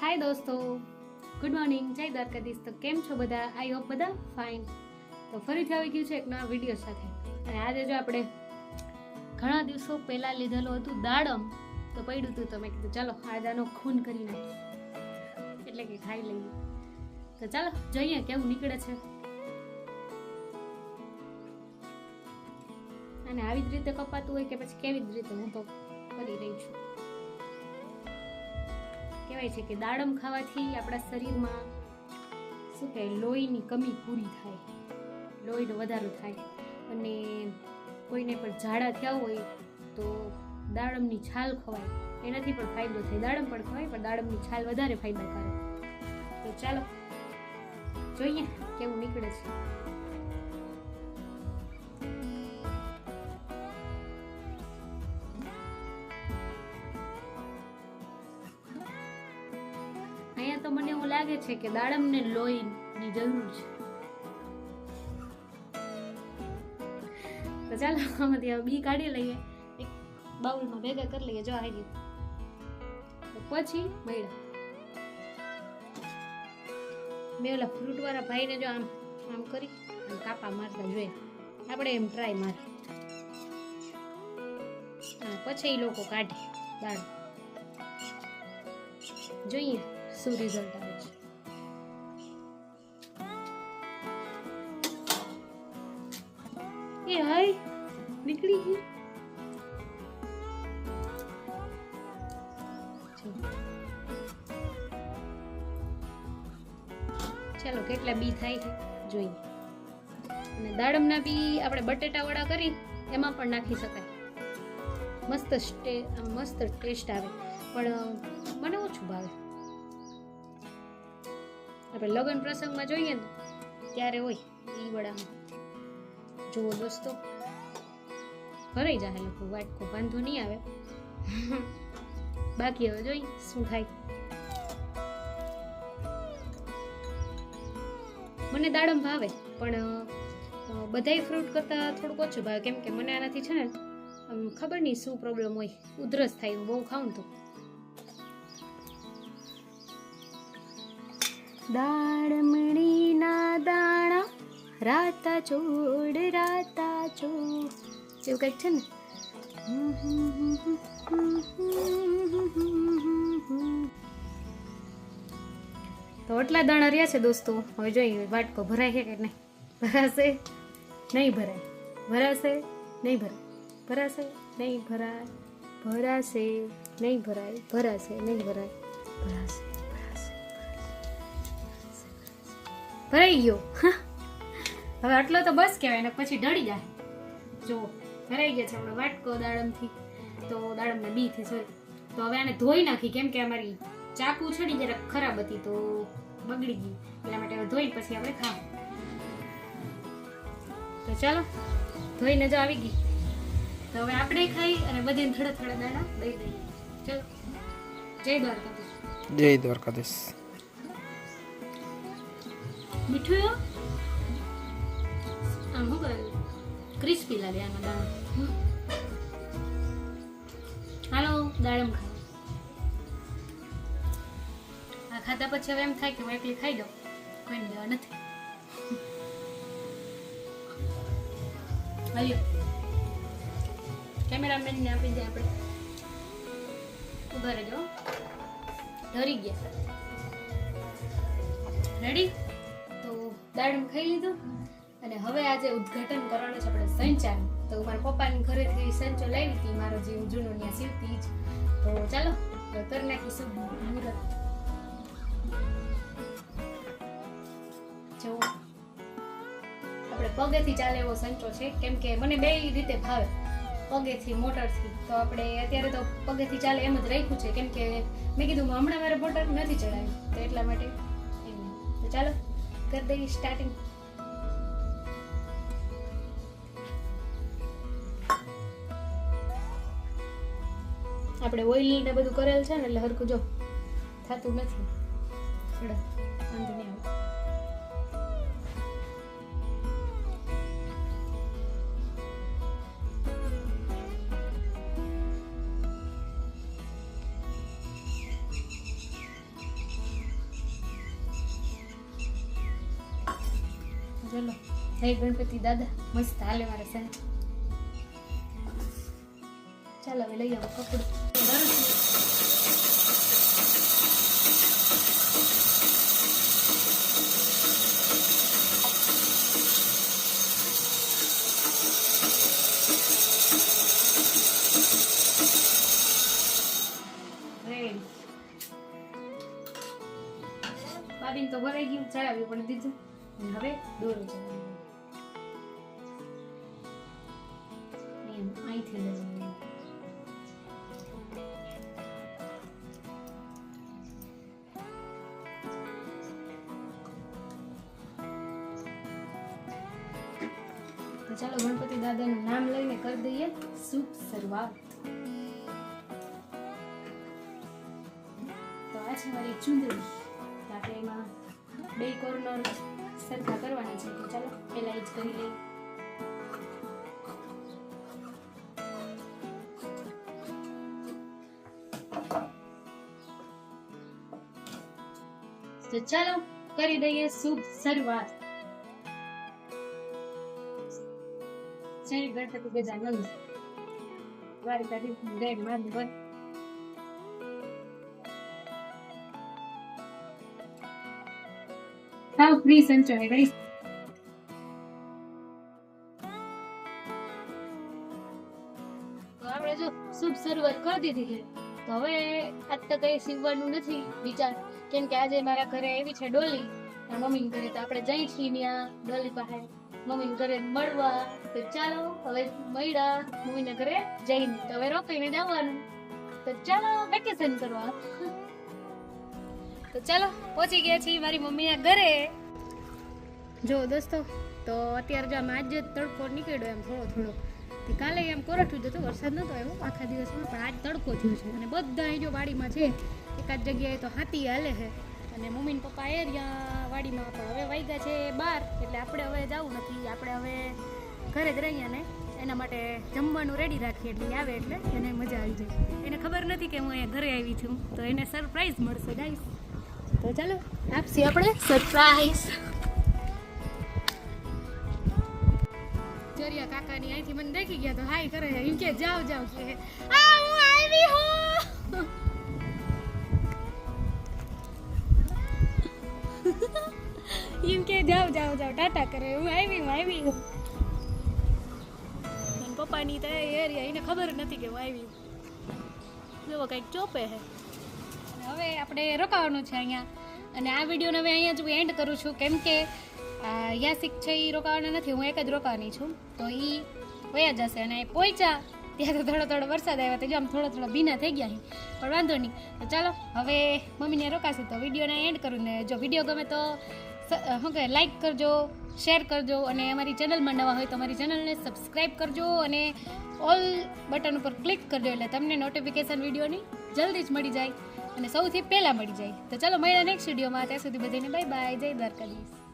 હાય દોસ્તો. Good morning જય દ્વારકાધીશ. તો કેમ છો બધા? આઈ હોપ બધા ફાઇન તો ફરીથી આવી ગયું છે એક નવા વીડિયો સાથે. અને આજે જો આપણે ઘણા દિવસો પહેલાં લીધેલું હતું દાડમ, તો પડ્યું હતું તો મેં કીધું, ચાલો આજે ખૂન કરી નાખીએ એટલે કે ખાઈ લઈએ. તો ચાલો, જોઈએ કેવું નીકળે છે. અને આવી જ રીતે કપાતું હોય કે પછી કેવી જ રીતે હું તો કરી રહી છું. કહેવાય છે કે દાડમ ખાવાથી આપણા શરીરમાં શું કહે લોહીની કમી પૂરી થાય, લોહીનો વધારો થાય અને કોઈને પણ ઝાડા થયા હોય તો દાડમની છાલ ખવાય. એનાથી પણ ફાયદો થાય. દાડમ પણ ખવાય, પણ દાડમની છાલ વધારે ફાયદાકારક. તો ચાલો, જોઈએ કેવું નીકળે છે. તો મને એવું લાગે છે કે દાડમને લોહીની જરૂર છે. તો ચાલો, આમાંથી હવે બી કાઢી લઈએ. એક બાઉલમાં ભેગા કરી લઈએ. જો આવી ગયું પછી મળ્યા મેં ઓલા ફ્રૂટ વાળા ભાઈને જો આમ આમ કરી આમ કાપા મારતા જોઈએ આપણે એમ ટ્રાય મારી. પછી લોકો કાઢે દાળ. જોઈએ. શું રિઝલ્ટ આવે છે? એ હાય, નીકળી ગઈ. ચાલો, કેટલા બી થાય છે, જોઈએ. અને દાડમના બી આપણે બટેટા વડા કરી, એમાં પણ નાખી શકાય. મસ્ત સ્ટે, મસ્ત ટેસ્ટ આવે. પણ, મને ઓછું ભાવે. આપણે લગ્ન પ્રસંગમાં જોઈએ ને, ત્યારે હોય ઈ વડામાં. જુઓ દોસ્તો ભરાઈ જાય લોકો વાટકો વાંધો નહીં આવે. બાકી હવે જોઈ શું થાય. મને દાડમ ભાવે, પણ બધાય ફ્રૂટ કરતાં થોડુંક ઓછું ભાવે. કેમ કે મને આનાથી છે ને ખબર નહીં શું પ્રોબ્લેમ હોય, ઉધરસ થાય હું બહુ ખાઉં તો. દાડમણીના દાણા, રાતા ચોડ રાતા ચોડ એવું કંઈક છે ને? તો એટલા દાણા રહ્યા છે દોસ્તો. હવે જોઈએ, વાટકો ભરાય છે કે નહીં? ભરાશે? નહીં ભરાય. ભરાશે? નહીં ભરાય. ભરાશે? નહીં ભરાય. ભરાશે? નહીં ભરાય. ભરાશે? નહીં ભરાય. ભરાશે. ભરાઈ ગયો. હવે આટલો તો બસ કહેવાય, ને પછી ઢળી જાય. જો, ભરાઈ ગયા છે આપણો વાટકો દાડમથી. તો દાડમના બીથી સોરી તો હવે આને ધોઈ નાખી, કેમ કે અમારી ચાકુ છડી જરાક ખરાબ હતી, તો બગડી ગઈ. એટલા માટે હવે ધોઈ પછી આપણે ખા તો ચાલો, ધોઈને જ આવી ગઈ. તો હવે આપણે ખાઈ અને બધીને થોડા થોડા દાણા દઈ દઈએ. ચલો. જય દ્વારકાધીશ. જય દ્વારકાધીશ. મીઠું આમ શું કરે? ક્રિસ્પી લાગે આનો દાણો હાલો દાડમ ખાઓ આ ખાધા પછી હવે એમ થાય કે હું એકલી ખાઈ દઉં. કોઈને દેવા નથી. હાલ્યો કેમેરામેનને આપી દે આપણે. ઊભા રહેજો ડરી ગયા. રેડી દાડમ ખાઈ લીધું. અને હવે આજે ઉદ્ઘાટન કરવાનું છે આપણે સંચાર તો મારા પપ્પાની ઘરેથી સંચો લાવી હતી મારો જે જૂનો ત્યાં સીવતી જ તો ચાલો કર નાખીશું. મુહૂર્ત જો આપણે પગેથી ચાલે એવો સંચો છે. કેમ કે મને બે રીતે ભાવે. પગેથી, મોટરથી. તો આપણે અત્યારે તો પગેથી ચાલે એમ જ રાખ્યું છે. કેમ કે મેં કીધું હમણાં મારે મોટર નથી ચડાવ્યું તો એટલા માટે તો ચાલો. કરી દેવી સ્ટાર્ટિંગ આપણે ઓઇલ ને બધું કરેલ છે ને એટલે હરખું જો, થતું નથી. વાંધો નહીં આવે. ચલો. જય ગણપતિ દાદા. મસ્ત હાલે મારા સાહેબ ચાલો હવે લઈ આવો કપડું. બાબીન તો ભરાઈ ગયું, ચડાવ્યું પણ દીધું. હવે દોરો તો ચાલો ગણપતિ દાદાનું નામ લઈને કરી દઈએ. શુભ શરૂઆત. તો આ છે મારી ચુંદડી. આપણે એમાં બે કોર્નર સરખા કરવાના છે તો ચાલો પહેલા એ જ કરી લઈએ તો ચાલો કરી દઈએ શુભ શરૂઆત જય ગણપતિ ગજાનંદ દ્વારિકાધીશ જય માધવન હાવ ફ્રી સંચય ગાઈસ આપણે જો શુભ શરૂઆત કરી દીધી છે. તો હવે આજ તો કઈ સીવવાનું નથી વિચાર. કેમ કે આજે મારા ઘરે એવી છે ડોલી. મમ્મી ઘરે તો આપણે જઈ છીએ ત્યાં ડોલી પાસે. મમ્મી ઘરે મળવા. તો ચાલો, હવે મળ્યા મમ્મીના ઘરે જઈને. તો હવે રોકાઈને જવાનું. તો ચાલો વેકેશન કરવા. તો ચાલો, પહોંચી ગયા છીએ મારી મમ્મીના ઘરે. જો દોસ્તો, તો અત્યારે જો આમ આજે તડકો નીકળ્યો એમ થોડો થોડો. કાલે એમ કોરઠું જ હતું, વરસાદ નહોતો આવ્યો આખા દિવસમાં, પણ આજ તડકો થયો છે. અને બધા અહીં જો વાડીમાં છે, એકાદ જગ્યાએ તો હાથી હાલે છે. અને મમ્મી ને પપ્પા એ રહ્યા વાડીમાં પણ હવે વાગ્યા છે બાર, એટલે આપણે હવે જવું નથી. આપણે હવે ઘરે જ રહીએ ને, એના માટે જમવાનું રેડી રાખીએ, એટલે આવે એટલે એને મજા આવી જાય. એને ખબર નથી કે હું અહીંયા ઘરે આવી છું, તો એને સરપ્રાઈઝ મળશે ગાઈસ તો ચાલો આપસી આપણે. સરપ્રાઈઝ ચરિયા કાકાની અહીંથી મને દેખી ગયા તો હાય કરે એમ કે જાવ જાવ કે આ, હું આવી હું. એમ કે જાવ જાવ જાવ ટાટા કરે. હું આવી હું આવી હું. પપ્પાની તો એરિયા એને ખબર નથી કે હું આવી જો કંઈક ચોપે અને હવે આપણે રોકાવાનું છે અહીંયા. અને આ વિડીયોને હવે અહીંયા જ હું એન્ડ કરું છું. કેમ કે યાસિક છે એ રોકાવાના નથી, હું એક જ રોકાવાની છું. તો એ વયા જશે અને પહોંચ્યા ત્યાં તો થોડો થોડો વરસાદ આવ્યો તો આમ થોડો થોડો ભીના થઈ ગયા પણ વાંધો નહીં. તો ચાલો, હવે મમ્મીને રોકાશે તો વિડીયોને એન્ડ કરું ને જો વીડિયો ગમે તો શું કહે લાઇક કરજો શેર કરજો અને અમારી ચેનલમાં નવા હોય તો અમારી ચેનલને સબસ્ક્રાઈબ કરજો અને ઓલ બટન ઉપર ક્લિક કરજો એટલે તમને નોટિફિકેશન વિડીયોની જલ્દી જ મળી જાય. અને સૌથી પહેલાં મળી જાય. તો ચાલો મળ્યા નેક્સ્ટ વિડીયોમાં ત્યાં સુધી બધાને બાય બાય જય દ્વારકાધીશ.